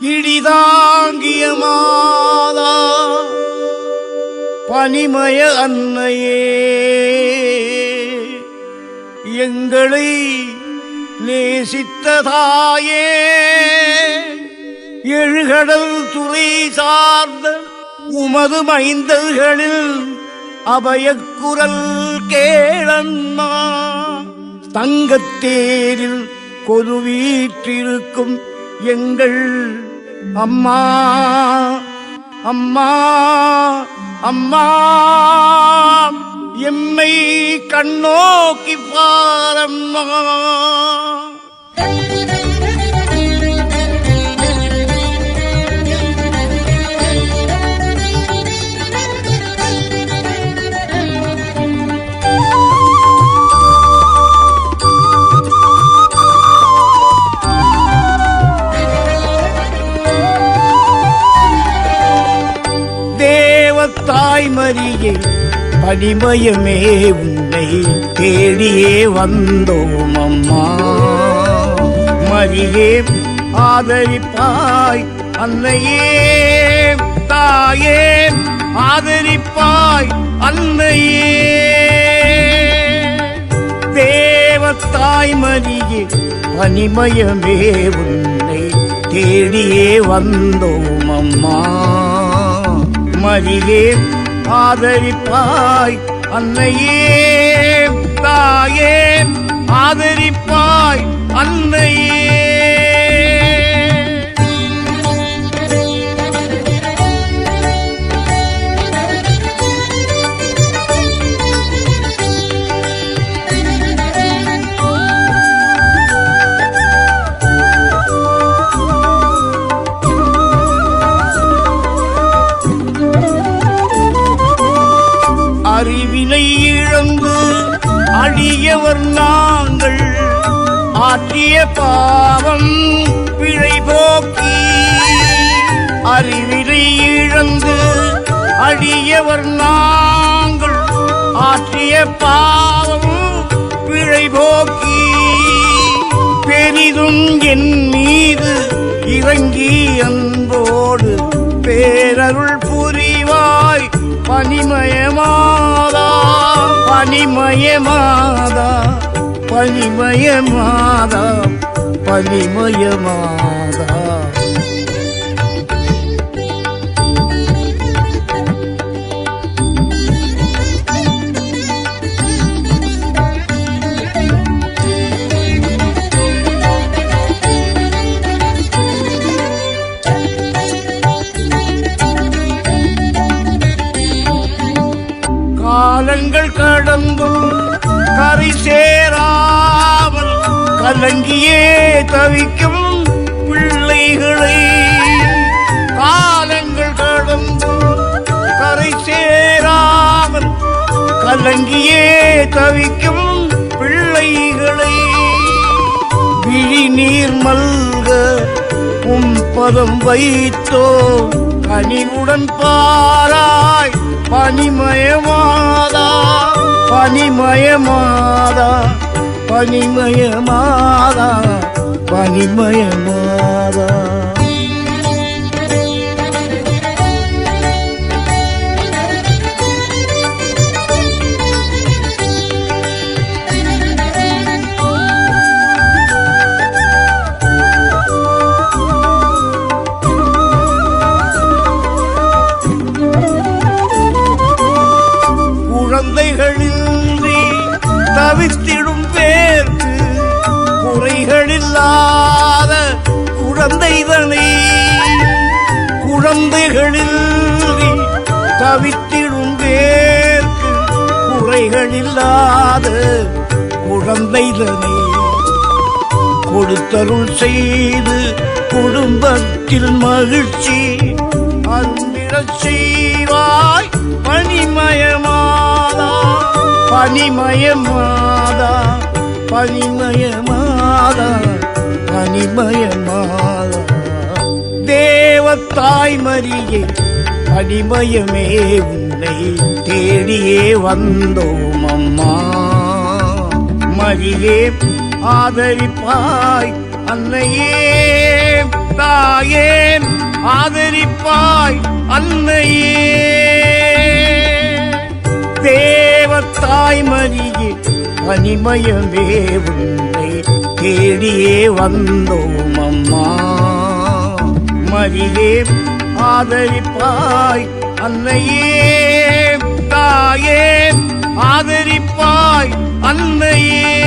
இழிதாங்கிய மாதா பனிமய அன்னையே எங்களை நேசித்ததாயே எழுகடல் துறை சார்ந்த உமது மைந்தர்களில் அபயக்குரல் கேளன்மா தங்கத்தேரில் கொதுவீற்றிருக்கும் எங்கள் அம்மா அம்மா அம்மா எம்மை கண்ணோக்கி பாரம்மா. தேவத்தாய் மரியே பனிமயமே உன்னை தேடியே வந்தோம் அம்மா மரியே ஆதரிப்பாய் அன்னையே தாயே ஆதரிப்பாய் அன்னையே. தேவத்தாய் மரியே பனிமயமே உன்னை தேடியே வந்தோம் அம்மா மறியே ஆதரிப்பாய் அன்னையே தாயே ஆதரிப்பாய் அன்னையே. ஆற்றிய பாவம் பிழை போக்கி அறிவிலை இழந்து அடியவர் நாங்கள் ஆற்றிய பாவம் பிழை போக்கி பெரிதும் என் மீது இறங்கி அன்போடு பேரருள் புரிவாய். பனிமயமாதா பனிமயமாதா. பலிமய மாதா பலிமய மாதா காலங்கள் கடந்தும் கரை சேராமல் கலங்கியே தவிக்கும் பிள்ளைகளை. காலங்கள் கடந்து கரை சேராமல் கலங்கியே தவிக்கும் பிள்ளைகளை. விழி நீர் மல்க உம் பதம் வைத்தோ கனிவுடன் பாராய் பனிமயமாதா பனிமயமாதா பனிமயமாதா பனிமயமாதா. குழந்தைகளின்றி குழந்தைதனை குழந்தைகளில் தவித்திடும் பேர்க்கு குறைகளில்லாத குழந்தைதனை. கொடுத்தருள் செய்து குடும்பத்தில் மகிழ்ச்சி அன்பிடச் செய்வாய் பனிமயமாதா பனிமயமாதா பனிமயமாதா பனிமயமாதா தேவத்தாய் மரியே அடிமயமே உன்னை தேடியே வந்தோம் அம்மா மரியே ஆதரிப்பாய் அன்னையே. தாயேன் ஆதரிப்பாய் அன்னையே. தேவத்தாய் மரியே பனிமயமே உன்னை தேடியே வந்தோம் அம்மா மரியே ஆதரிப்பாய் அன்னையே தாயே ஆதரிப்பாய் அன்னையே